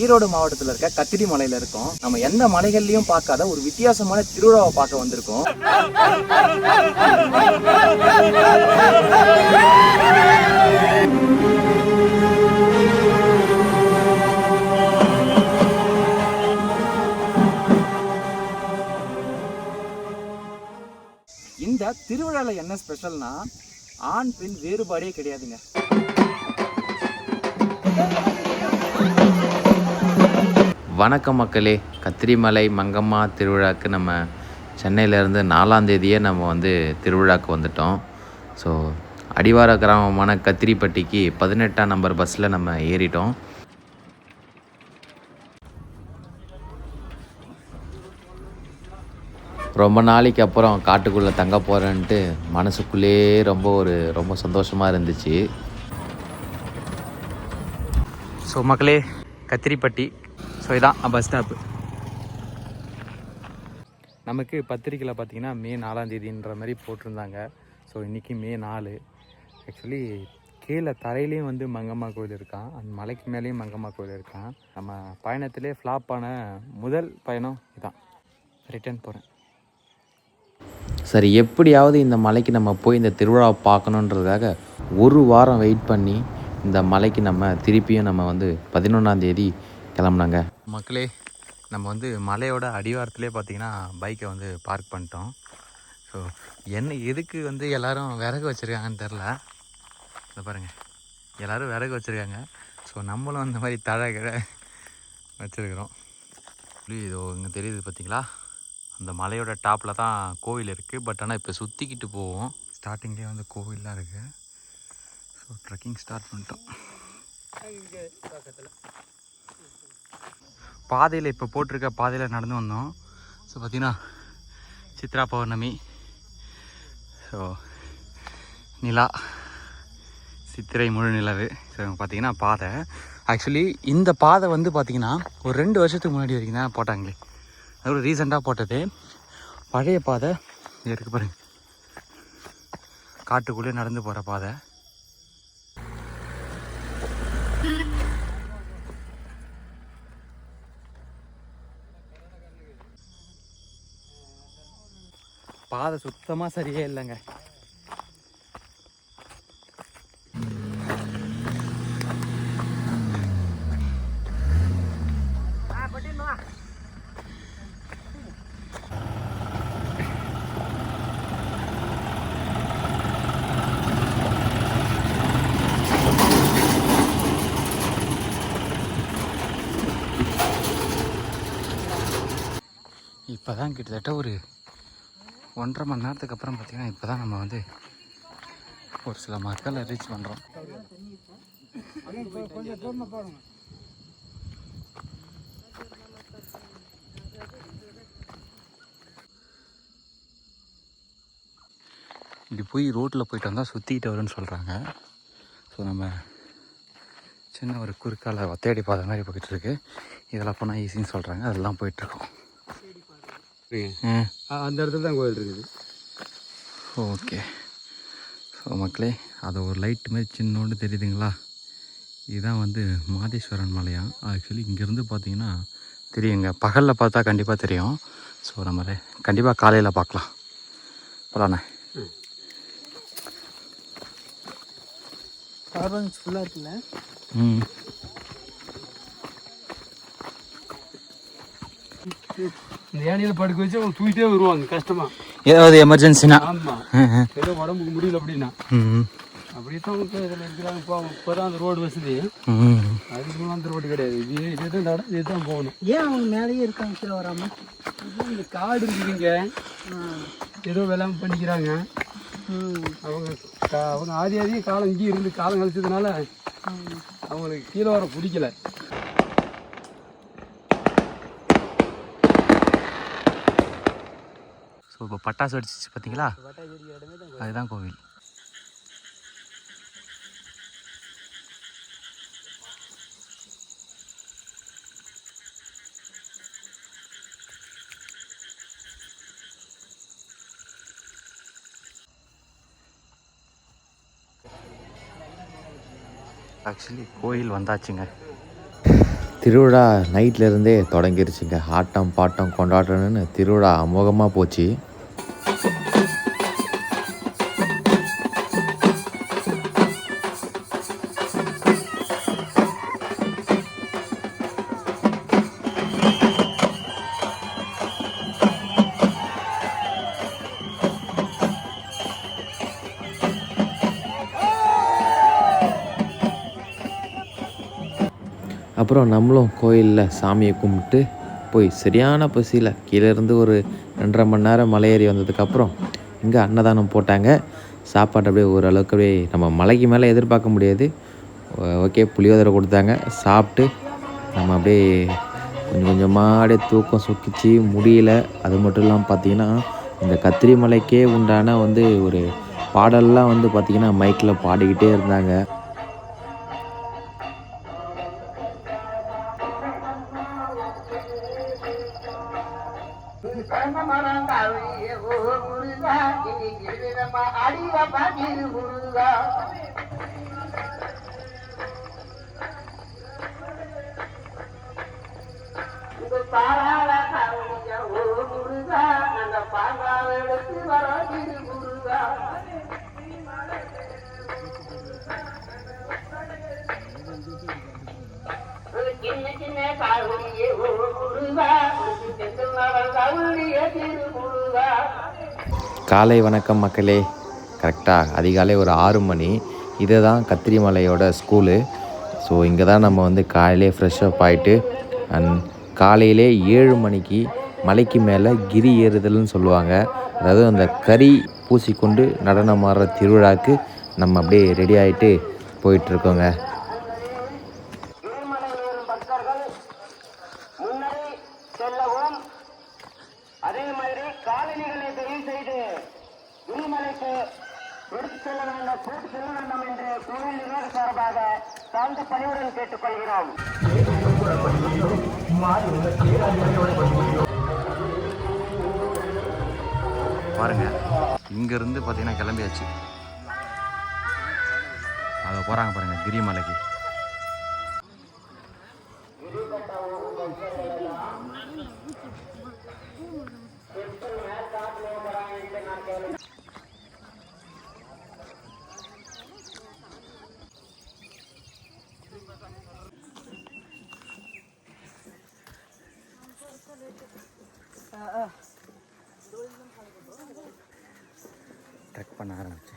ஈரோடு மாவட்டத்தில் இருக்க கத்திரி மலையில இருக்கோம். நம்ம எந்த மலைகள்லயும் பார்க்காத ஒரு வித்தியாசமான திருவிழாவை பார்க்க வந்திருக்கோம். இந்த திருவிழால என்ன ஸ்பெஷல்னா ஆண் பெண் வேறுபாடே கிடையாதுங்க. வணக்கம் மக்களே. கத்திரிமலை மங்கம்மா திருவிழாக்கு நம்ம சென்னையிலேருந்து நாலாம் தேதியே நம்ம வந்து திருவிழாக்கு வந்துட்டோம். ஸோ அடிவார கிராமமான கத்திரிப்பட்டிக்கு பதினெட்டாம் நம்பர் பஸ்ஸில் நம்ம ஏறிட்டோம். ரொம்ப நாளைக்கு அப்புறம் காட்டுக்குள்ளே தங்க போகிறேன்ட்டு மனசுக்குள்ளேயே ரொம்ப ஒரு ரொம்ப சந்தோஷமாக இருந்துச்சு. ஸோ மக்களே கத்திரிப்பட்டி ஸோ இதான் பஸ் ஸ்டாப்பு நமக்கு பத்திரிக்கையில் பார்த்தீங்கன்னா மே நாலாம் தேதின்ற மாதிரி போட்டிருந்தாங்க. ஸோ இன்றைக்கி மே நாலு. ஆக்சுவலி கீழே தரையிலையும் வந்து மங்கம்மா கோயில் இருக்கான். அந்த மலைக்கு மேலேயும் மங்கம்மா கோயில் இருக்கான். நம்ம பயணத்திலே ஃப்ளாப் ஆன முதல் பயணம் இதான். ரிட்டர்ன் போகிறேன் சரி எப்படியாவது இந்த மலைக்கு நம்ம போய் இந்த திருவிழாவை பார்க்கணுன்றதுக்காக ஒரு வாரம் வெயிட் பண்ணி இந்த மலைக்கு நம்ம திருப்பியும் நம்ம வந்து பதினொன்றாந்தேதி கிளம்புனாங்க. மக்களே நம்ம வந்து மலையோட அடிவாரத்திலே பார்த்தீங்கன்னா பைக்கை வந்து பார்க் பண்ணிட்டோம். ஸோ என்ன எதுக்கு வந்து எல்லாரும் விறகு வச்சுருக்காங்கன்னு தெரில இந்த பாருங்கள் எல்லோரும் விறகு வச்சுருக்காங்க. ஸோ நம்மளும் அந்த மாதிரி தழை வச்சுருக்குறோம். இதோ இங்கே தெரியுது பார்த்தீங்களா அந்த மலையோட டாப்பில் தான் கோவில் இருக்குது பட் ஆனால் இப்போ சுற்றிக்கிட்டு போவோம். ஸ்டார்டிங்லேயே வந்து கோவில்லாம் இருக்குது ஸோ ட்ரெக்கிங் ஸ்டார்ட் பண்ணிட்டோம். பாதையில் இப்போ போட்டிருக்க பாதையில் நடந்து வந்தோம். ஸோ பார்த்திங்கன்னா சித்ரா பௌர்ணமி. ஸோ நிலா சித்திரை முழு நிலவு. ஸோ பார்த்தீங்கன்னா பாதை. ஆக்சுவலி இந்த பாதை வந்து பார்த்திங்கன்னா ஒரு ரெண்டு வருஷத்துக்கு முன்னாடி வரைக்கும் தான் போட்டாங்களே. அது ஒரு ரீசெண்டாக போட்டது. பழைய பாதை இருக்குது இருக்கு பாருங்க. காட்டுக்குள்ளே நடந்து போகிற பாதை. பாதை சுத்தமாக சரியே இல்லைங்க. இப்போ தான் கிட்டத்தட்ட ஒரு ஒன்றரை மணி நேரத்துக்கு அப்புறம் பார்த்திங்கன்னா இப்போ தான் நம்ம வந்து ஒரு சில மக்களை ரீச் பண்ணுறோம் இப்படி போய் ரோட்டில் போயிட்டு வந்தால் சுற்றிக்கிட்டு வரும்னு சொல்கிறாங்க ஸோ நம்ம சின்ன ஒரு குறுக்கால தேடி பாதை மாதிரி போய்கிட்டு இருக்கு. இதெல்லாம் போனால் ஈஸின்னு சொல்கிறாங்க அதெல்லாம் போயிட்டுருக்கோம் அந்த இடத்துல தான் கோயில் இருக்குது. ஓகே. ஸோ மக்களே அது ஒரு லைட் மாதிரி சின்னோண்டு தெரியுதுங்களா? இதுதான் வந்து மாதேஸ்வரன் மலையாம் ஆக்சுவலி இங்கேருந்து பார்த்தீங்கன்னா தெரியுங்க. பகலில் பார்த்தா கண்டிப்பாக தெரியும். ஸோ நம்ம கண்டிப்பாக காலையில் பார்க்கலாம். போலாண்ணே. கார்பன்ஸ் ஃபுல்லாக இருக்குல்ல? ம். இந்த ஏணியில் படுக்க வச்சு அவங்க தூக்கிட்டே வருவாங்க கஷ்டமா. ஏதாவது எமர்ஜென்சினா ஆமாம் ஏதோ உடம்புக்கு முடியல அப்படின்னா. ம் அப்படி தான் அவங்க இதில் இருக்கிறாங்க. இப்போ இப்போ தான் அந்த ரோடு வசதி. அதுக்கு அந்த ரோடு கிடையாது. இது இது தான் நட இது தான் போகணும். ஏன் அவங்க மேலேயே இருக்காங்க கீழே வராம? இந்த காடு இருக்குதுங்க ஏதோ வெள்ளாம பண்ணிக்கிறாங்க. அவங்க கா- அவங்க ஆதி ஆதியே காலம் இங்கேயே இருந்து காலம் கழிச்சதுனால அவங்களுக்கு கீழே வர பிடிக்கல. ஸோ இப்போ பட்டாசு வெடிச்சிச்சு பார்த்தீங்களா அதுதான் கோவில். ஆக்சுவலி கோயில் வந்தாச்சுங்க. திருவிழா நைட்லேருந்தே தொடங்கிருச்சுங்க. ஆட்டம் பாட்டம் கொண்டாட்டம்னு திருவிழா அமோகமாக போச்சு. அப்புறம் நம்மளும் கோயிலில் சாமியை கும்பிட்டு போய் சரியான பசியில் கீழேருந்து ஒரு ரெண்டரை மணி நேரம் மலையேறி வந்ததுக்கப்புறம் இங்கே அன்னதானம் போட்டாங்க. சாப்பாடு அப்படியே ஓரளவுக்கு அப்படியே நம்ம மலைக்கு மேலே எதிர்பார்க்க முடியாது. ஓகே புளியோதரை கொடுத்தாங்க. சாப்பிட்டு நம்ம அப்படியே கொஞ்சம் கொஞ்சமாக அப்படியே தூக்கம் சுக்கிச்சு. முடியல. அது மட்டும் இல்லாமல் பார்த்தீங்கன்னா இந்த கத்திரி மலைக்கே உண்டான வந்து ஒரு பாடல்லாம் வந்து பார்த்திங்கன்னா மைக்கில் பாடிக்கிட்டே இருந்தாங்க. காலை வணக்கம் மக்களே. கரெக்டாக அதிகாலை ஒரு ஆறு மணி. இதை தான் கத்திரிமலையோட ஸ்கூலு. ஸோ இங்கே தான் நம்ம வந்து காலையிலே ஃப்ரெஷ்ஷப் ஆகிட்டு அண்ட் காலையிலே ஏழு மணிக்கு மலைக்கு மேலே கிரி ஏறுதல்னு சொல்லுவாங்க. அதாவது அந்த கறி பூசிக்கொண்டு நடனம் ஆடுற திருவிழாக்கு நம்ம அப்படியே ரெடி ஆகிட்டு போயிட்டுருக்கோங்க. பாருங்க. இங்கேருந்து பார்த்தீங்கன்னா கிளம்பியாச்சு. அதை போகிறாங்க பாருங்க கிரிமலைக்கு ட்ரெக் பண்ண ஆரம்பிச்சு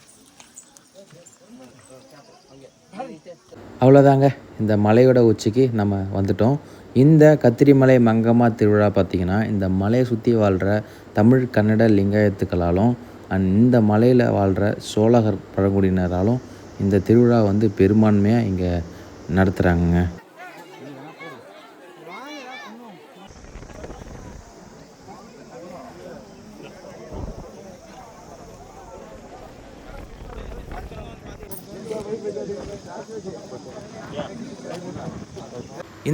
அவ்வளோதாங்க. இந்த மலையோட உச்சிக்கு நம்ம வந்துட்டோம். இந்த கத்திரிமலை மங்கம்மா திருவிழா பார்த்திங்கன்னா இந்த மலையை சுற்றி வாழ்கிற தமிழ் கன்னட லிங்காயத்துக்களாலும் அண்ட் இந்த மலையில் வாழ்கிற சோழகர் பழங்குடியினராலும் இந்த திருவிழா வந்து பெரும்பான்மையாக இங்கே நடத்துகிறாங்கங்க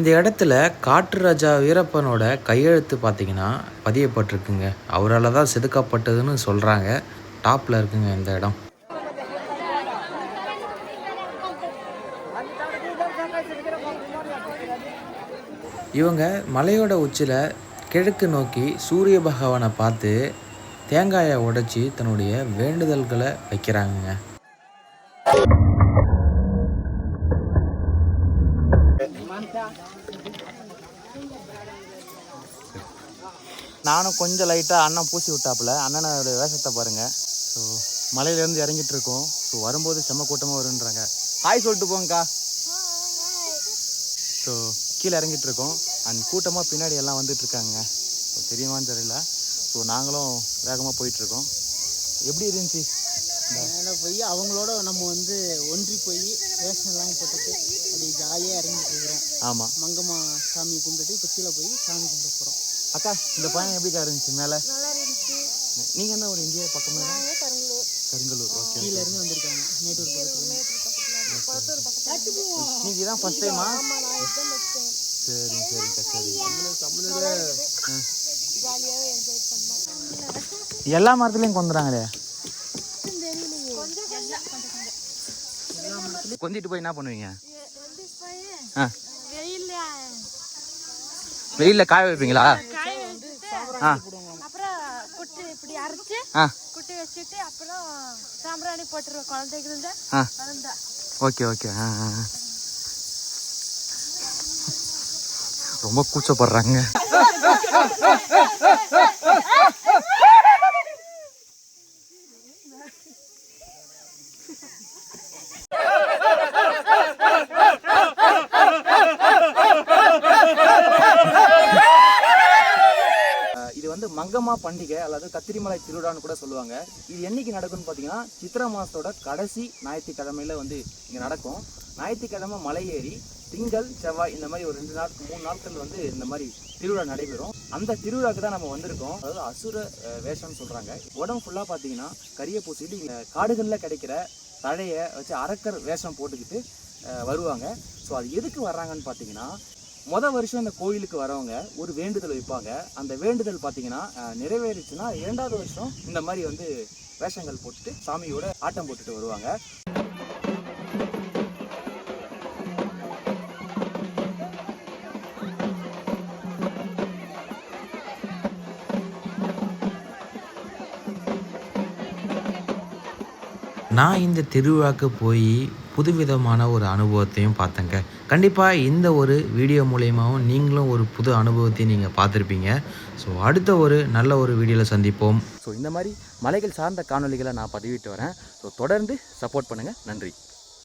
இந்த இடத்துல காட்டு ராஜா வீரப்பனோட கையெழுத்து பார்த்தீங்கன்னா பதியப்பட்டிருக்குங்க. அவரால் தான் செதுக்கப்பட்டதுன்னு சொல்கிறாங்க டாப்பில் இருக்குங்க இந்த இடம். இவங்க மலையோட உச்சியில் கிழக்கு நோக்கி சூரிய பகவானை பார்த்து தேங்காயை உடைச்சி தன்னுடைய வேண்டுதல்களை வைக்கிறாங்கங்க. நானும் கொஞ்சம் லைட்டாக அண்ணன் பூசி விட்டாப்புல. அண்ணனோட வேஷத்தை பாருங்க. ஸோ மலையிலேருந்து இறங்கிட்டு இருக்கோம். ஸோ வரும்போது செம்ம கூட்டமாக வருன்றாங்க ஹாய் சொல்லிட்டு போங்கக்கா. ஸோ கீழே இறங்கிட்டு இருக்கோம். அண்ட் கூட்டமாக பின்னாடி எல்லாம் வந்துட்டுருக்காங்க ஸோ தெரியுமான்னு தெரியல. ஸோ நாங்களும் வேகமாக போயிட்டுருக்கோம் எப்படி இருந்துச்சு? மேலே போய் அவங்களோட நம்ம வந்து ஒன்றி போய் வேஷம் இல்லாமல் போட்டுட்டு அப்படி ஜாலியாக இறங்கிட்டு இருக்கிறோம். ஆமாம் மங்கம்மா சாமி கும்பிட்டுட்டு இப்போ கீழே போய் சாமி கும்பிட போகிறோம் அக்கா இந்த பயணம் எப்படிக்கா இருந்துச்சு மேலே? நல்லா இருந்துச்சு. நீங்கள் என்ன ஒரு இந்திய பக்கமே? நாங்க கருங்கலூர். கருங்கலூர். ஓகே கீழே இருந்து வந்திருக்காங்க. மேட்டூர் பக்கத்துல. நீங்கள் இதான் ஃபஸ்ட் டைமா சரி சரிக்கா சரி எல்லா மரத்துலையும் கொந்துறாங்களே தெரியலையே கொஞ்சம் கொஞ்சிட்டு போய் என்ன பண்ணுவீங்க வெயில்ல காய வைப்பீங்களா ஆ அப்புறம் குட்டு இப்படி அரைச்சு ஆ குட்டி வச்சுட்டு அப்புறம் சாம்பிராணி போட்டுருவோம் குழந்தைக்கு இருந்தா ஆ வளர்ந்தா ஓகே ஓகே ஆ ஆ, ஆ. ரொம்ப கூச்சப்படுறாங்க இது வந்து மங்கம்மா பண்டிகை அல்லது கத்திரிமலை திருவிழான்னு கூட சொல்லுவாங்க. இது என்னைக்கு நடக்கும்னு பார்த்தீங்கன்னா சித்திரை மாதத்தோட கடைசி ஞாயிற்றுக்கிழமையில் வந்து இங்கே நடக்கும். ஞாயிற்றுக்கிழமை மலை ஏறி திங்கள் செவ்வாய் இந்த மாதிரி ஒரு ரெண்டு நாள் மூணு நாட்கள் வந்து இந்த மாதிரி திருவிழா நடைபெறும். அந்த திருவிழாக்கு தான் நம்ம வந்திருக்கோம். அதாவது அசுர வேஷம்னு சொல்கிறாங்க உடம்பு ஃபுல்லாக பார்த்தீங்கன்னா கரிய பூசிட்டு இங்கே காடுகளில் கிடைக்கிற தழையை வச்சு அரக்கர் வேஷம் போட்டுக்கிட்டு வருவாங்க. ஸோ அது எதுக்கு வர்றாங்கன்னு பார்த்தீங்கன்னா மொதல் வருஷம் இந்த கோயிலுக்கு வரவங்க ஒரு வேண்டுதல் வைப்பாங்க. அந்த வேண்டுதல் பார்த்தீங்கன்னா நிறைவேறிச்சுன்னா இரண்டாவது வருஷம் இந்த மாதிரி வந்து வேஷங்கள் போட்டுட்டு சாமியோட ஆட்டம் போட்டுட்டு வருவாங்க. நான் இந்த திருவிழாக்கு போய் புதுவிதமான ஒரு அனுபவத்தையும் பார்த்தேங்க. கண்டிப்பாக இந்த ஒரு வீடியோ மூலயமாவும் நீங்களும் ஒரு புது அனுபவத்தையும் நீங்கள் பார்த்துருப்பீங்க. ஸோ அடுத்த ஒரு நல்ல ஒரு வீடியோவில் சந்திப்போம். ஸோ இந்த மாதிரி மலைகள் சார்ந்த காணொளிகளை நான் பதிவிட்டு வரேன். ஸோ தொடர்ந்து சப்போர்ட் பண்ணுங்கள் நன்றி.